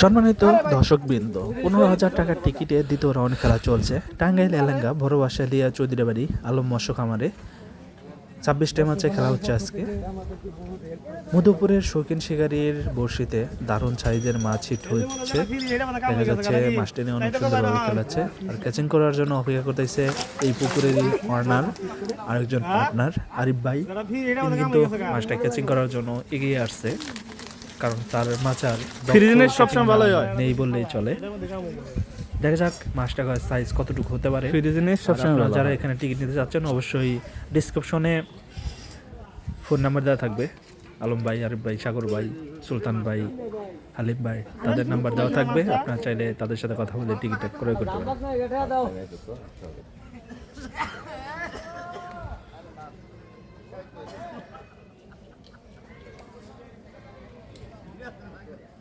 সম্মানিত দর্শকবৃন্দ, পনেরো হাজার টাকার টিকিটে দ্বিতীয় রাউন্ড খেলা চলছে। টাঙ্গাইল এলাঙ্গা বড় বাসালিয়া চৌধুরী বাড়ি আলম মৎস্য খামারে ছাব্বিশটা ম্যাচে খেলা হচ্ছে আজকে। মধুপুরের শৌখিন শিকারীর বড়শিতে দারুণ সাইজের মাছ হিট হচ্ছে। দেখা যাচ্ছে মাছটি নিয়ে অনেক সুন্দরভাবে খেলাচ্ছে। আর ক্যাচিং করার জন্য অপেক্ষা করতেছে এই পুকুরেরই কর্নার আরেকজন পার্টনার, আরিফ ভাই। কিন্তু মাছটা ক্যাচিং করার জন্য এগিয়ে আসছে। কারণ তার মাচার ফ্রি জিনিস সবসময় ভালোই হয়। নেই বললেই চলে। দেখা যাক মাছটা সাইজ কতটুকু হতে পারে। ফ্রি জিনিস সবসময় যারা এখানে টিকিট নিতে চাচ্ছেন অবশ্যই ডিসক্রিপশনে ফোন নাম্বার দেওয়া থাকবে। আলম ভাই আরিফ ভাই সাগর ভাই সুলতান ভাই হালিম ভাই তাদের নাম্বার দেওয়া থাকবে। আপনারা চাইলে তাদের সাথে কথা বলে টিকিট ক্রয় করতে পারেন।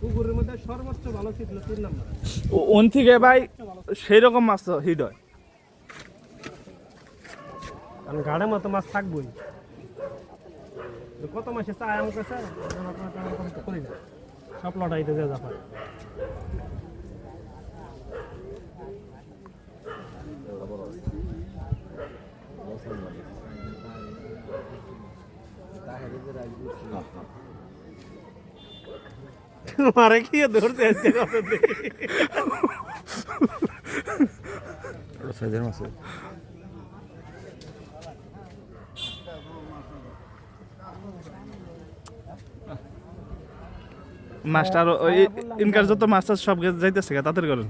পুকুরের মধ্যে সর্বোচ্চ ভালো ছিল তিন নম্বর। ওন থেকে ভাই সেই রকম মাছ তো হিট হয়। কারণ গাড়ের মতো মাছ থাকবোই। কত মাসে চায় আমার কাছে করি না সব লটাইতে যা যাবে। মারে কি ধরতে কত সাইজের মাছ। মাছটা আরও ওই ইনকার যত মাছ আছে সব গে- যাইতেছে গা তাড়াতাড়ি করেন।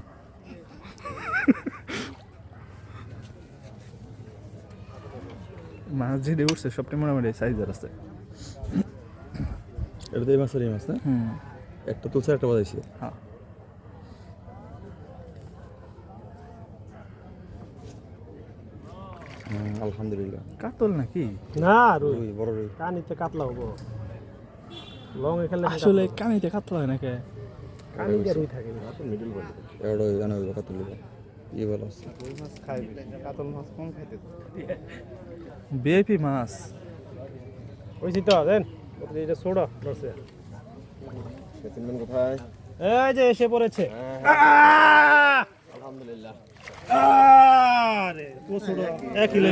মাছ যেটা উঠছে সবটাই মোটামুটি সাইজের আছে। এটা তো এই মাছের এই মাছ না? হুম। একটা তুলছে একটা বাজাইছে। হ্যাঁ। আলহামদুলিল্লাহ। কাতল নাকি? না রুই। বড় রুই। কানিতে কাতলা হব। লং এখানে আসলে কানিতে কাতল হয় নাকি? কানিতে রুই থাকে এবার ওই জানা ওই কথা তুলবে ই ভালো আছে বিআইপি মাছ ওই তো দেন। এটা ছোড়া ধরছে। কোথায়? এই যে এসে পড়েছে। আলহামদুলিল্লাহ। আরে ও সোডা এক কিলো